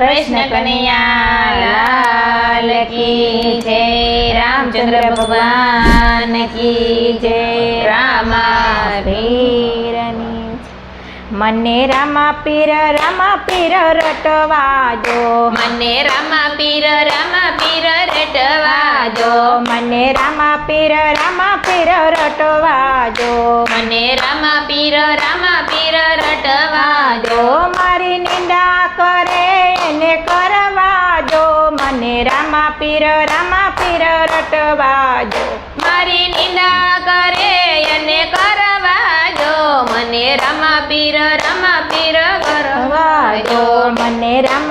કૃષ્ણ કનૈયા લાલ કી જય રામચંદ્ર ભગવાન કી જય રામા પીરની મને રામા પીર રામા પીર રટવા જો મને રામા પીર રામા પીર રટવા જો મને રામા પીર રામા પીર રટવા જો મને રામા પીર રામા પીર પીર રામા પીર રટવાજો. મારી નિંદા કરે અને કરવાજો. મને રામા પીર રામા પીર કરવાજો. મને રામા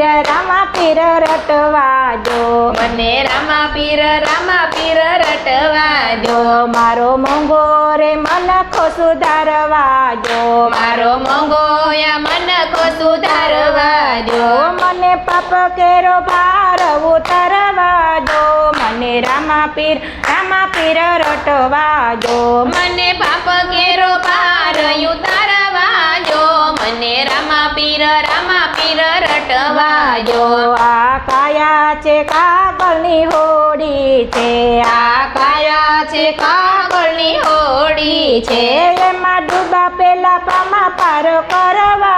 પીર રામા પીર રટવા જો મને રામા પીર રામા પીર રટવા મારો મોંઘો રે મનખો સુધારવા જો મારો મંગોયા મનખો સુધારવા જો જો મને પાપ કેરો ભાર ઉતારવા જો મને રામા પીર રામા પીર રટવા મને પીર આ કાયા છે કાગળની હોડી છે. આ કાયા છે કાગળની હોડી છે. એમાં ડૂબા પેલા પામા પાર કરવા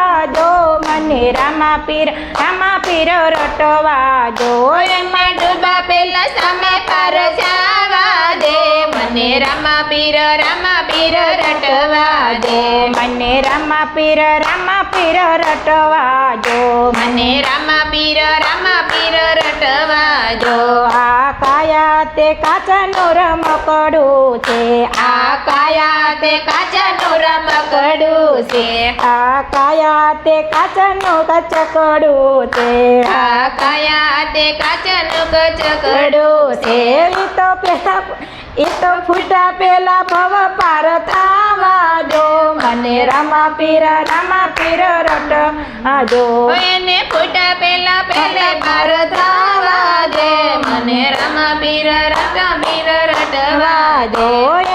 રામા પીર રામા પીર રટવા દો. એમાં ડૂબા પેલા સામે પાર જાવા દે. મને રામા પીર રામા પીર રટવા દે. મને રામા પીર રામા પીર રટવા દો. મને રામા પીર રામા પીર રટવા આ કાયા તે કાચનો રમકડું છે. આ કાયા તે કાચાનું રમકડું છે. આ કાયા તે કાચનો કચકડું છે. આ કાયા તે કાચાનું કચકડું કડું છે. ઈ તો પેલા ઈ તો ફૂટા પેલા ભવ પાર થાવા જો મને રામા પીરા રામા પીર રટ. આજો. એને ફૂટા પેલા પેલે બાર થવા દે. મને રામા પીર રામા પીર રટવા દે.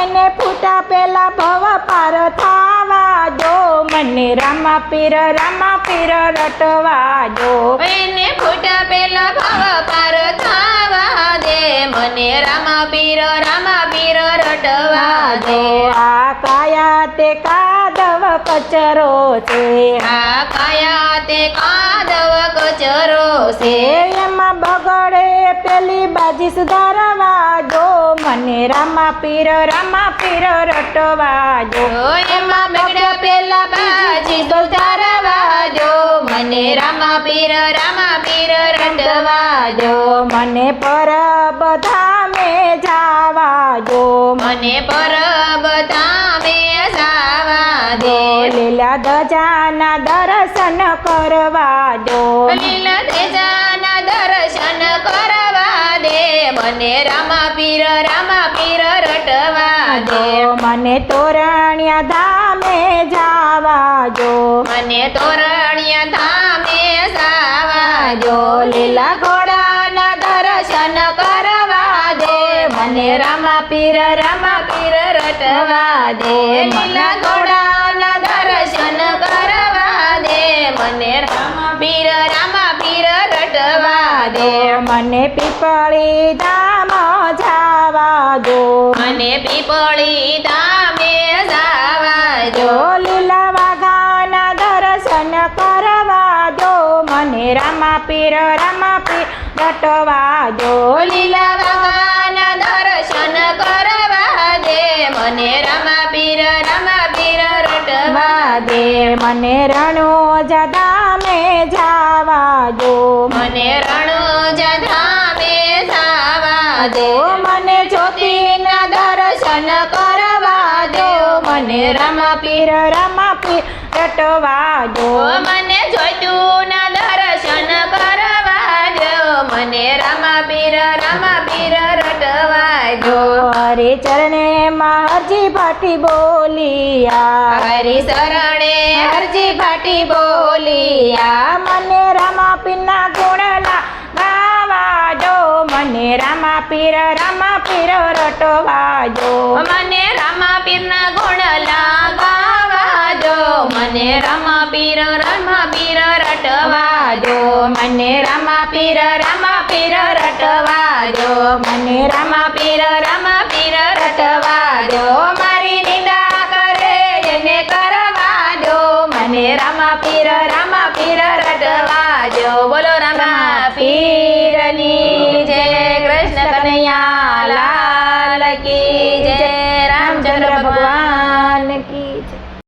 એને ફૂટા પેલા ભવ પાર થાવા દો. મને રામા પીર રામા પીર રટવા વાજો એને ફૂટા પેલા ભવ પાર થવા દે. મને રામા પીર રામા પીર રટવા દે. આ કાયા તે કાદવ કચરો છે આ કયા તે કાદવ કચરો છે. એમાં બગડે પેલી બાજી સુધારવા જો. મને રામા પીર રામા પીર રટવા જો. એમાં બગડે પેલા બાજી સુધારવા જો. મને રામા પીર રામા પીર રટવા જો. મને પર બધા મે જાવા જો. મને પર બધા લીલા ધજાના દર્શન કરવા જો લીલા તેજાના દર્શન કરવા દે. મને રામા પીર રામા પીર રટવા દે. મને તોરણિયા ધામે જાવા જો મને તોરણિયા ધામે જાવા જો લીલા ઘોડાના દર્શન કરવા દે. મને રામા પીર રામા પીર રટવા દે. લીલા ઘોડાના પીર રામા પીર રટવા દે. મને પીપળી ધામ જાવા દો. મને પીપળી ધામે જાવા દો. લીલા વાઘાના દર્શન કરવા દો. મને રામા પીર રામા પીર રટવા દો. લીલા વાઘાના દર્શન કરવા દે. મને રામા પીર રામા પીર રટવા દે. મને રણો જદામે જાવા દો. મને રણોજા ધામે જાવા દો. મને જ્યોતિના દર્શન કરવા દો. મને રમા પીર રમા પીર રટવા દો. મને જોઈતું ના દર્શન કરવા દો. મને રમા પીર રમા પીર રટવા દો. હરે ચરણે હરજી ભાટી બોલિયા. હરી શરણે હરજી ભાટી બોલિયા. મને રામા પીરના ગુણલા ગાવા દો મને રામા પીર રામા પીર રટવા દો મને રામા પીરના ગુણ ગાવા દો મને રામા પીર રામા પીર રટવા દો મને રામા પીર રામા પીર રટવા દો મને રામા